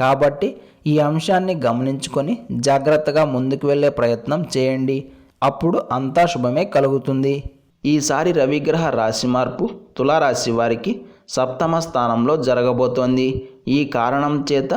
కాబట్టి ఈ అంశాన్ని గమనించుకొని జాగ్రత్తగా ముందుకు వెళ్ళే ప్రయత్నం చేయండి. అప్పుడు అంతా శుభమే కలుగుతుంది. ఈసారి రవిగ్రహ రాశి మార్పు తులారాశి వారికి సప్తమ స్థానంలో జరగబోతోంది. ఈ కారణం చేత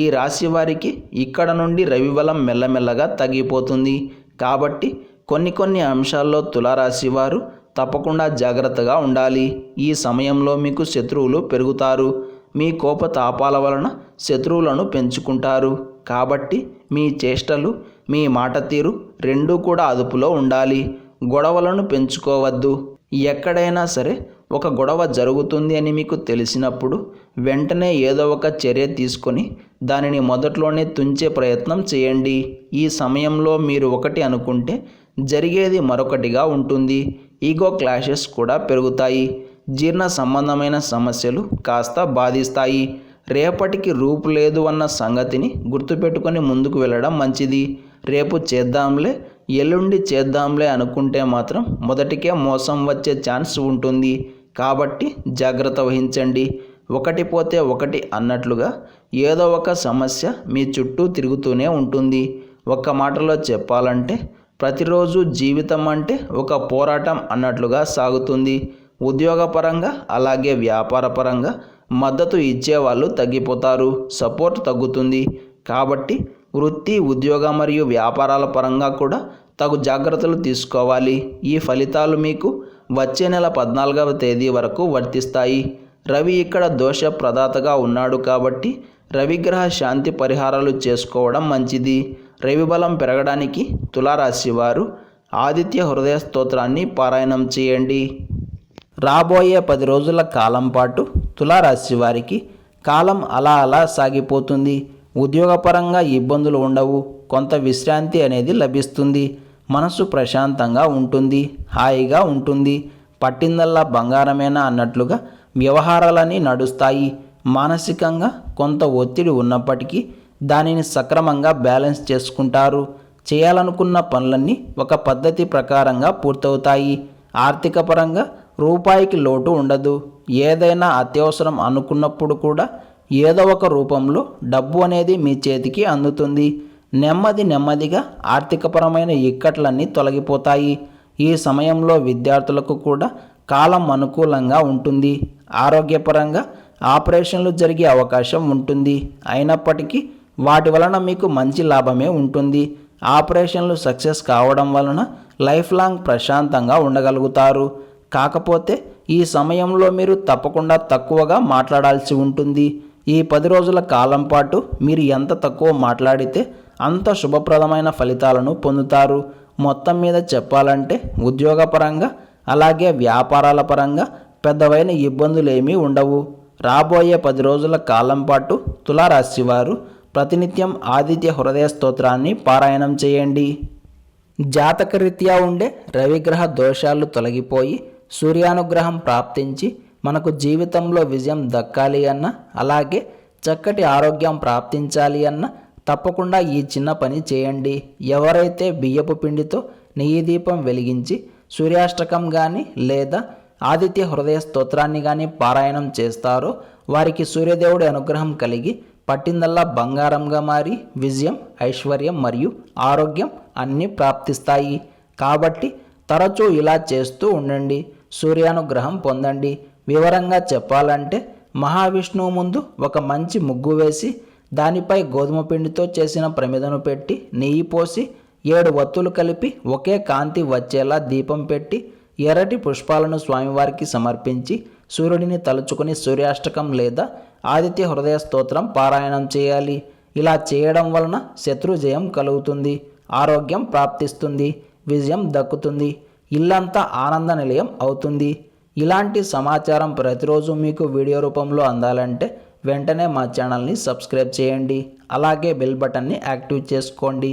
ఈ రాశి వారికి ఇక్కడ నుండి రవివలం మెల్లమెల్లగా తగ్గిపోతుంది. కాబట్టి కొన్ని కొన్ని అంశాల్లో తులారాశి వారు తప్పకుండా జాగ్రత్తగా ఉండాలి. ఈ సమయంలో మీకు శత్రువులు పెరుగుతారు. మీ కోపతాపాల వలన శత్రువులను పెంచుకుంటారు. కాబట్టి మీ చేష్టలు మీ మాట తీరు రెండూ కూడా అదుపులో ఉండాలి. గొడవలను పెంచుకోవద్దు. ఎక్కడైనా సరే ఒక గొడవ జరుగుతుంది అని మీకు తెలిసినప్పుడు వెంటనే ఏదో ఒక చర్య తీసుకొని దానిని మొదట్లోనే తుంచే ప్రయత్నం చేయండి. ఈ సమయంలో మీరు ఒకటి అనుకుంటే జరిగేది మరొకటిగా ఉంటుంది. ఈగో క్లాషెస్ కూడా పెరుగుతాయి. జీర్ణ సంబంధమైన సమస్యలు కాస్త బాధిస్తాయి. రేపటికి రూపు లేదు అన్న సంగతిని గుర్తుపెట్టుకొని ముందుకు వెళ్ళడం మంచిది. రేపు చేద్దాంలే ఎల్లుండి చేద్దాంలే అనుకుంటే మాత్రం మొదటికే మోసం వచ్చే ఛాన్స్ ఉంటుంది. కాబట్టి జాగ్రత్త వహించండి. ఒకటి పోతే ఒకటి అన్నట్లుగా ఏదో ఒక సమస్య మీ చుట్టూ తిరుగుతూనే ఉంటుంది. ఒక్క మాటలో చెప్పాలంటే ప్రతిరోజు జీవితం అంటే ఒక పోరాటం అన్నట్లుగా సాగుతుంది. ఉద్యోగపరంగా అలాగే వ్యాపారపరంగా మద్దతు ఇచ్చేవాళ్ళు తగ్గిపోతారు సపోర్ట్ తగ్గుతుంది. కాబట్టి వృత్తి ఉద్యోగ మరియు వ్యాపారాల పరంగా కూడా తగు జాగ్రత్తలు తీసుకోవాలి. ఈ ఫలితాలు మీకు వచ్చే నెల పద్నాలుగవ తేదీ వరకు వర్తిస్తాయి. రవి ఇక్కడ దోష ప్రదాతగా ఉన్నాడు కాబట్టి రవిగ్రహ శాంతి పరిహారాలు చేసుకోవడం మంచిది. రవి బలం పెరగడానికి తులారాశి వారు ఆదిత్య హృదయ స్తోత్రాన్ని పారాయణం చేయండి. రాబోయే పది రోజుల కాలం పాటు తులారాశి వారికి కాలం అలా అలా సాగిపోతుంది. ఉద్యోగపరంగా ఇబ్బందులు ఉండవు. కొంత విశ్రాంతి అనేది లభిస్తుంది. మనసు ప్రశాంతంగా ఉంటుంది. హాయిగా ఉంటుంది. పట్టిందల్లా బంగారమేనా అన్నట్లుగా వ్యవహారాలన్నీ నడుస్తాయి. మానసికంగా కొంత ఒత్తిడి ఉన్నప్పటికీ దానిని సక్రమంగా బ్యాలెన్స్ చేసుకుంటారు. చేయాలనుకున్న పనులన్నీ ఒక పద్ధతి ప్రకారంగా పూర్తవుతాయి. ఆర్థిక పరంగా రూపాయికి లోటు ఉండదు. ఏదైనా అత్యవసరం అనుకున్నప్పుడు కూడా ఏదో ఒక రూపంలో డబ్బు అనేది మీ చేతికి అందుతుంది. నెమ్మది నెమ్మదిగా ఆర్థికపరమైన ఇక్కట్లన్నీ తొలగిపోతాయి. ఈ సమయంలో విద్యార్థులకు కూడా కాలం అనుకూలంగా ఉంటుంది. ఆరోగ్యపరంగా ఆపరేషన్లు జరిగే అవకాశం ఉంటుంది. అయినప్పటికీ వాటి వలన మీకు మంచి లాభమే ఉంటుంది. ఆపరేషన్లు సక్సెస్ కావడం వలన లైఫ్ లాంగ్ ప్రశాంతంగా ఉండగలుగుతారు. కాకపోతే ఈ సమయంలో మీరు తప్పకుండా తక్కువగా మాట్లాడాల్సి ఉంటుంది. ఈ పది రోజుల కాలం పాటు మీరు ఎంత తక్కువ మాట్లాడితే అంత శుభప్రదమైన ఫలితాలను పొందుతారు. మొత్తం మీద చెప్పాలంటే ఉద్యోగపరంగా అలాగే వ్యాపారాల పరంగా పెద్దవైన ఇబ్బందులు ఏమీ ఉండవు. రాబోయే పది రోజుల కాలం పాటు తులారాశి వారు ప్రతినిత్యం ఆదిత్య హృదయ స్తోత్రాన్ని పారాయణం చేయండి. జాతకరీత్యా ఉండే రవిగ్రహ దోషాలు తొలగిపోయి సూర్యానుగ్రహం ప్రాప్తించి మనకు జీవితంలో విజయం దక్కాలి అన్న అలాగే చక్కటి ఆరోగ్యం ప్రాప్తించాలి అన్న తప్పకుండా ఈ చిన్న పని చేయండి. ఎవరైతే బియ్యపు పిండితో నెయ్యి దీపం వెలిగించి సూర్యాష్టకం కానీ లేదా ఆదిత్య హృదయ స్తోత్రాన్ని కానీ పారాయణం చేస్తారో వారికి సూర్యదేవుడి అనుగ్రహం కలిగి పట్టిందల్లా బంగారంగా మారి విజయం ఐశ్వర్యం మరియు ఆరోగ్యం అన్నీ ప్రాప్తిస్తాయి. కాబట్టి తరచూ ఇలా చేస్తూ ఉండండి. సూర్యానుగ్రహం పొందండి. వివరంగా చెప్పాలంటే మహావిష్ణువు ముందు ఒక మంచి ముగ్గు వేసి దానిపై గోధుమ పిండితో చేసిన ప్రమిదను పెట్టి నెయ్యి పోసి ఏడు వత్తులు కలిపి ఒకే కాంతి వచ్చేలా దీపం పెట్టి ఎర్రటి పుష్పాలను స్వామివారికి సమర్పించి సూర్యుడిని తలుచుకుని సూర్యాష్టకం లేదా ఆదిత్య హృదయ స్తోత్రం పారాయణం చేయాలి. ఇలా చేయడం వలన శత్రు జయం కలుగుతుంది ఆరోగ్యం ప్రాప్తిస్తుంది విజయం దక్కుతుంది. ఇల్లంతా ఆనంద నిలయం అవుతుంది. ఇలాంటి సమాచారం ప్రతిరోజు మీకు వీడియో రూపంలో అందాలంటే వెంటనే మా ఛానల్ని సబ్స్క్రైబ్ చేయండి. అలాగే బెల్ బటన్ని యాక్టివ్ చేసుకోండి.